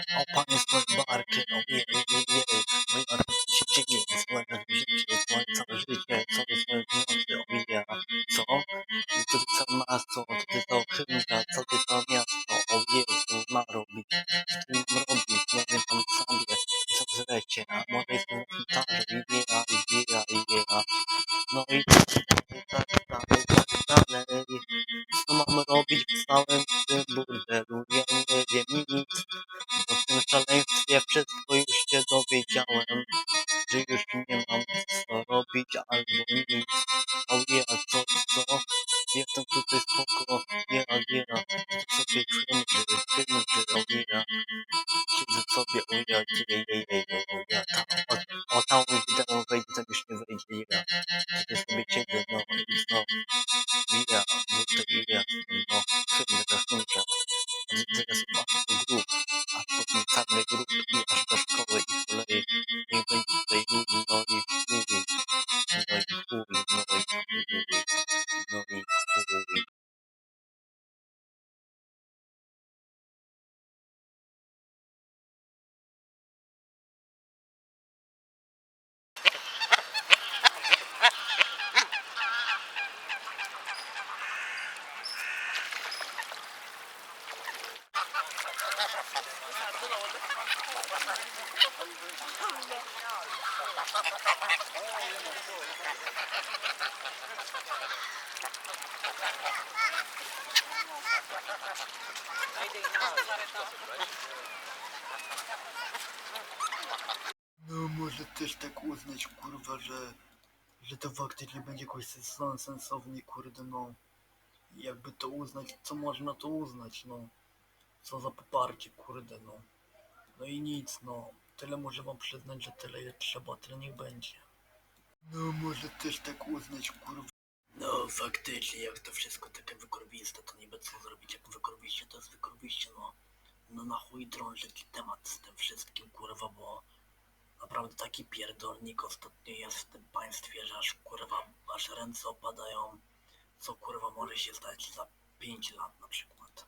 O panie z moim barkiem, ojej, ojej, ojej, oj, a co tu się dzieje, całe życie, całe, całe życie, co jest moje nocy, ojej, co? Co ty co masz, co, ty to chymka, co ty to miasto, o Jezu, ma robić, co ty mam robić, nie wiem tam sobie, co zlecie, a może jestem na gitarze, ojej, ojej, ojej, no i tak dalej, tak dalej, co mam robić w całym tym burdelu, chymrzy, chymrzy, o ja. Siedzę sobie, o ja, jej, jej, jej, o ja, tam, o, o tam może też tak uznać kurwa, że, że to faktycznie będzie jakoś sens- sensownie kurde no. Jakby to uznać, co można to uznać no. Co za poparcie kurde no. No i nic no. Tyle może wam przyznać, że tyle ile trzeba, tyle niech będzie. No może też tak uznać kurwa. No faktycznie jak to wszystko takie wykorwiste, to niby co zrobić jak wykorwiście, to jest wykorwiście no. No na chuj drążyć temat z tym wszystkim kurwa, bo naprawdę taki pierdolnik ostatnio jest w tym państwie, że aż kurwa, aż ręce opadają, co kurwa może się stać za 5 lat na przykład.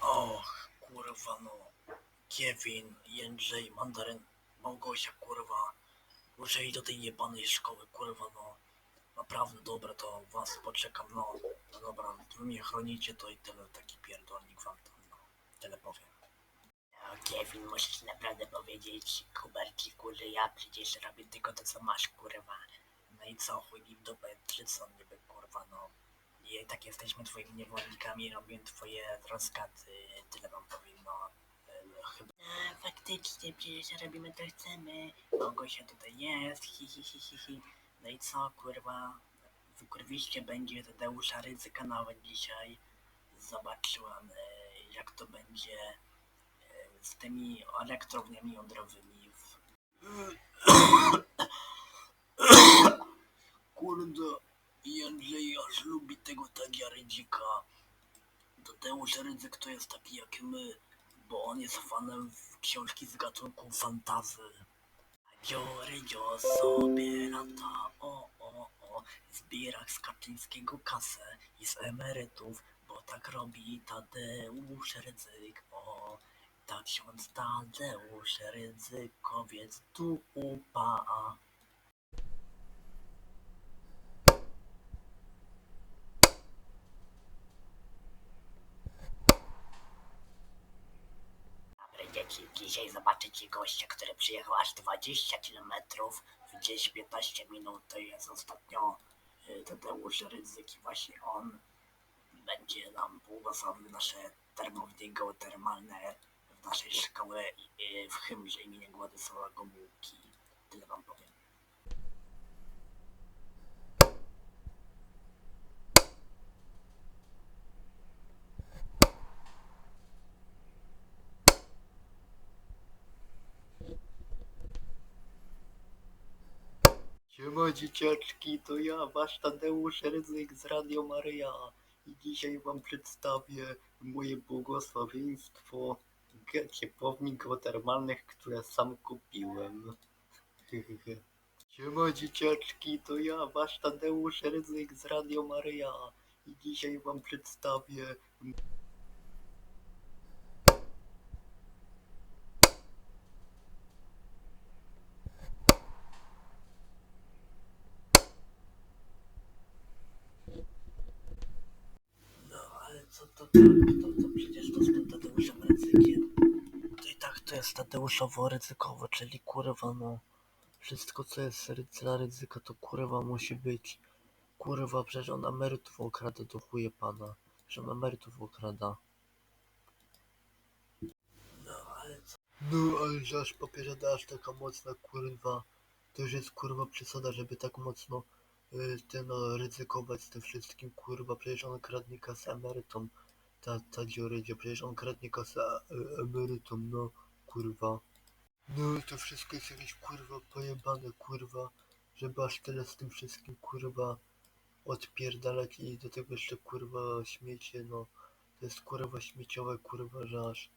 Och, kurwa no. Kevin, Jędrzej, Mandaryn, Małgosia, kurwa. Muszę iść do tej jebanej szkoły, kurwa no. Naprawdę dobra, to was poczekam, no. No dobra, wy mnie chronicie, to i tyle, taki pierdolnik wam tam, no. Tyle powiem. No, Kevin, musisz naprawdę powiedzieć Kuberciku, że ja przecież robię tylko to, co masz, kurwa. No i co, chuj mi w dupę, czy co niby, kurwa, no. I tak jesteśmy twoimi niewolnikami, robię twoje rozkazy, tyle wam powiem, no. E, Chyba... A, faktycznie, przecież robimy to chcemy. Małgosia tutaj jest, hi, hi, hi, hi, hi. No i co, kurwa? Wykurwiście będzie Tadeusza Ryzyka nawet dzisiaj. Zobaczyłam, e, jak to będzie e, z tymi elektrowniami jądrowymi w... Kurde, Jędrzej aż lubi tego tagia Rydzika. Tadeusz Rydzyk to jest taki jak my, bo on jest fanem książki z gatunku fantazy. Rydzio sobie lata, o, o, o, zbiera z Kaczyńskiego kasę i z emerytów, bo tak robi Tadeusz Rydzyk, o, tak ksiądz Tadeusz Rydzykowiec tu upa. Dobre dzieci, dzisiaj zobaczycie gościa, który przyjechał aż 20 km w gdzieś 15 minut. To jest ostatnio y, Tadeusz Ryzyk właśnie on będzie nam błogosławił nasze termownie geotermalne w naszej szkole y, w hymrze imienia Władysława Gomułki. Tyle wam powiem. Siema dzieciaczki, to ja, wasz Tadeusz Ryzyk z Radio Maryja. I dzisiaj wam przedstawię moje błogosławieństwo. Ciepłowni geotermalnych, które sam kupiłem. Siema dzieciaczki, to ja, wasz Tadeusz Rydzyk z Radio Maryja. I dzisiaj wam przedstawię No, ale co to, przecież to z Tadeuszem Rydzykiem. To i tak to jest Tadeuszowo ryzykowo, czyli kurwa no. Wszystko co jest ry- dla ryzyka to kurwa musi być. Kurwa, przecież on emerytów okrada do chuje pana. Że on emerytów okrada. No, ale co? No, ale że aż papieża aż taka mocna kurwa. To już jest kurwa przesada, żeby tak mocno y, no, ryzykować z tym wszystkim kurwa. Przecież on kradnie kasę emerytom. Ta, dziurydzia, przecież on kradnie kasę e, emerytom, no kurwa. No to wszystko jest jakieś kurwa pojebane kurwa, żeby aż tyle z tym wszystkim kurwa odpierdalać i do tego jeszcze kurwa śmiecie, no to jest kurwa śmieciowe kurwa, że aż,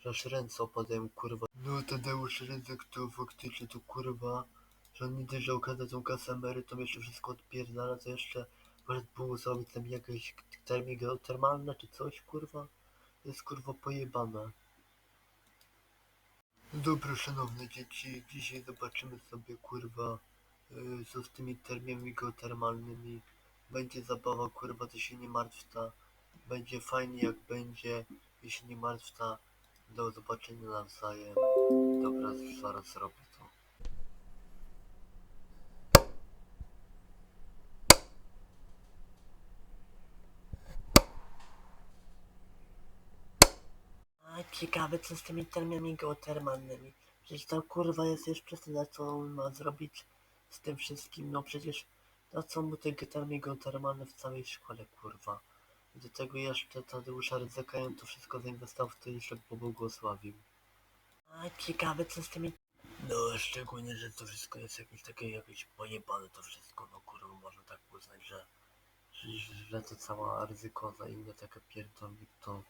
że aż ręce opadają kurwa. No Tadeusz Rydzyk to faktycznie to kurwa, że on nie dość, że okada tą kasę emerytom, jeszcze wszystko odpierdala, to jeszcze może było zrobić tam jakieś terminy geotermalne czy coś kurwa, to jest kurwa pojebane. Dobra, szanowne dzieci, dzisiaj zobaczymy sobie kurwa, yy, co z tymi termiami geotermalnymi. Będzie zabawa, kurwa, to się nie martwta. Będzie fajnie jak będzie, jeśli nie martwta. Do zobaczenia nawzajem. Dobra, zaraz zrobię to. A ciekawe co z tymi termiami geotermalnymi. Przecież to kurwa jest jeszcze tyle co on ma zrobić z tym wszystkim. No przecież na co mu te termy geotermalne w całej szkole kurwa. I do tego jeszcze Tadeusza Rydzyka ją to wszystko zainwestował w to i żeby pobłogosławił. A ciekawe co z tymi... No szczególnie, że to wszystko jest jakieś takie jakieś pojebane to wszystko. No kurwa można tak uznać, że, że, że to cała ryzykoza i inne takie pierdolnik to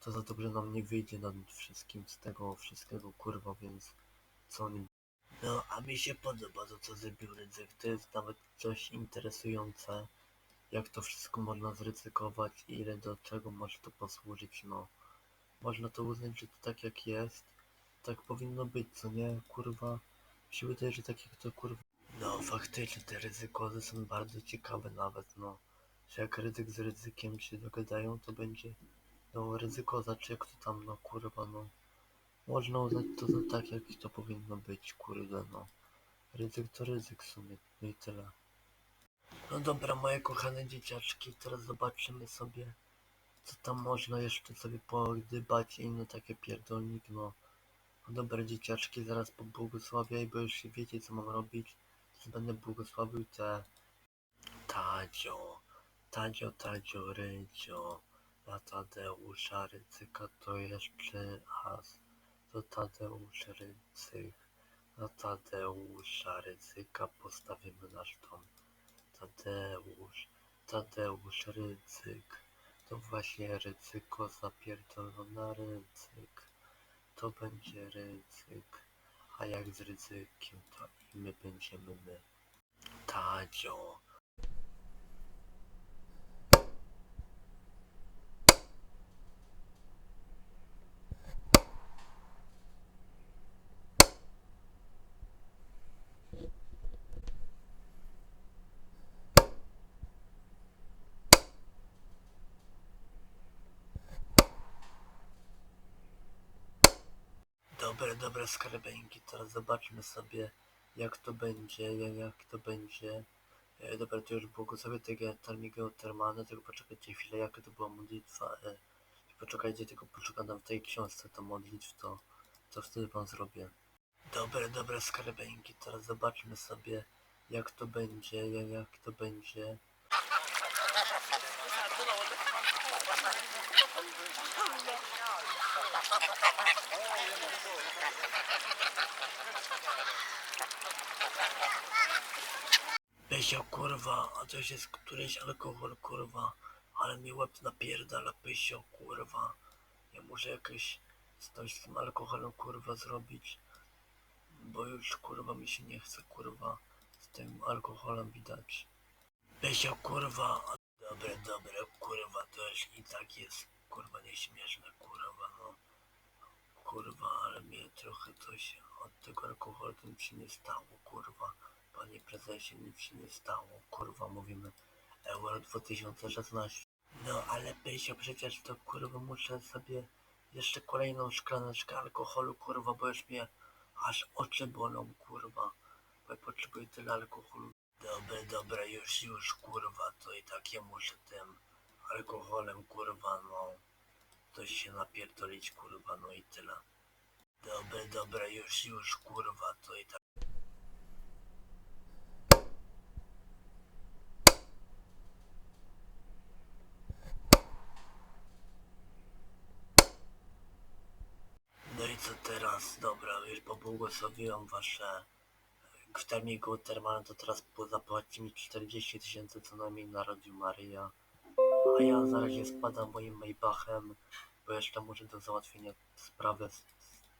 to za dobrze nam nie wyjdzie nad wszystkim z tego wszystkiego kurwa, więc co oni... No, a mi się podoba to, co zrobił Rydzyk. To jest nawet coś interesujące, jak to wszystko można zryzykować i ile do czego może to posłużyć, no. Można to uznać, że to tak jak jest, tak powinno być, co nie, kurwa. Mi się wydaje, że tak jak to kurwa... No, faktycznie te ryzykozy są bardzo ciekawe nawet, no. Że jak ryzyk z ryzykiem się dogadają, to będzie no ryzyko znaczy jak to tam no kurwa no. Można uznać to za tak jak to powinno być kurde no. Ryzyk to ryzyk w sumie no i tyle. No dobra moje kochane dzieciaczki teraz zobaczymy sobie co tam można jeszcze sobie pogdybać i inne takie pierdolnik no. No dobra dzieciaczki zaraz pobłogosławiaj bo już wiecie co mam robić. Teraz będę błogosławił te Tadzio. Tadzio Tadzio Rydzio na Tadeusza Rydzyka to jeszcze raz. To Tadeusz Rydzyk. Na Tadeusza Rydzyka postawimy nasz dom. Tadeusz, Tadeusz Rydzyk. To właśnie ryzyko zapierdolona Rydzyk. To będzie Rydzyk. A jak z Rydzykiem, to i my będziemy my. Tadzio. Dobre, dobre skarbeńki, teraz zobaczmy sobie jak to będzie, ja- jak to będzie. E, dobra, to już błogosławię tego termii geotermalne, tylko poczekajcie chwilę, jaka to była modlitwa. E, poczekajcie, tylko poczekam w tej książce to modlitw, to, to wtedy wam zrobię. Dobre, dobre skarbeńki, teraz zobaczmy sobie jak to będzie, ja- jak to będzie. Pysio kurwa, a to jest któryś alkohol kurwa, ale mi łeb napierdala pysio kurwa. Ja muszę jakieś z tym alkoholem kurwa zrobić, bo już kurwa mi się nie chce kurwa. tym alkoholem widać. Pesio, kurwa. Dobre, dobre, kurwa, to już i tak jest, kurwa, nieśmieszne, kurwa, no. Kurwa, ale mnie trochę coś od tego alkoholu tym się nie stało, kurwa. Panie prezesie, nic się nie stało, kurwa, mówimy Euro 2016. No, ale Pesio, przecież to, kurwa, muszę sobie jeszcze kolejną szklaneczkę alkoholu, kurwa, bo już mnie aż oczy bolą, kurwa. Bo ja potrzebuję tyle alkoholu. Dobra, dobra, już, już, kurwa, to i tak ja muszę tym alkoholem, kurwa, no, coś się napierdolić, kurwa, no i tyle. Dobra, dobra, już, już, kurwa, to i tak. No i co teraz? Dobra, już pobłogosławiłem wasze w termiku termalnym to teraz zapłaci mi 40 tysięcy co najmniej na Radiu Maryja. A ja zaraz się spadam moim Maybachem, bo jeszcze muszę do załatwienia sprawę z,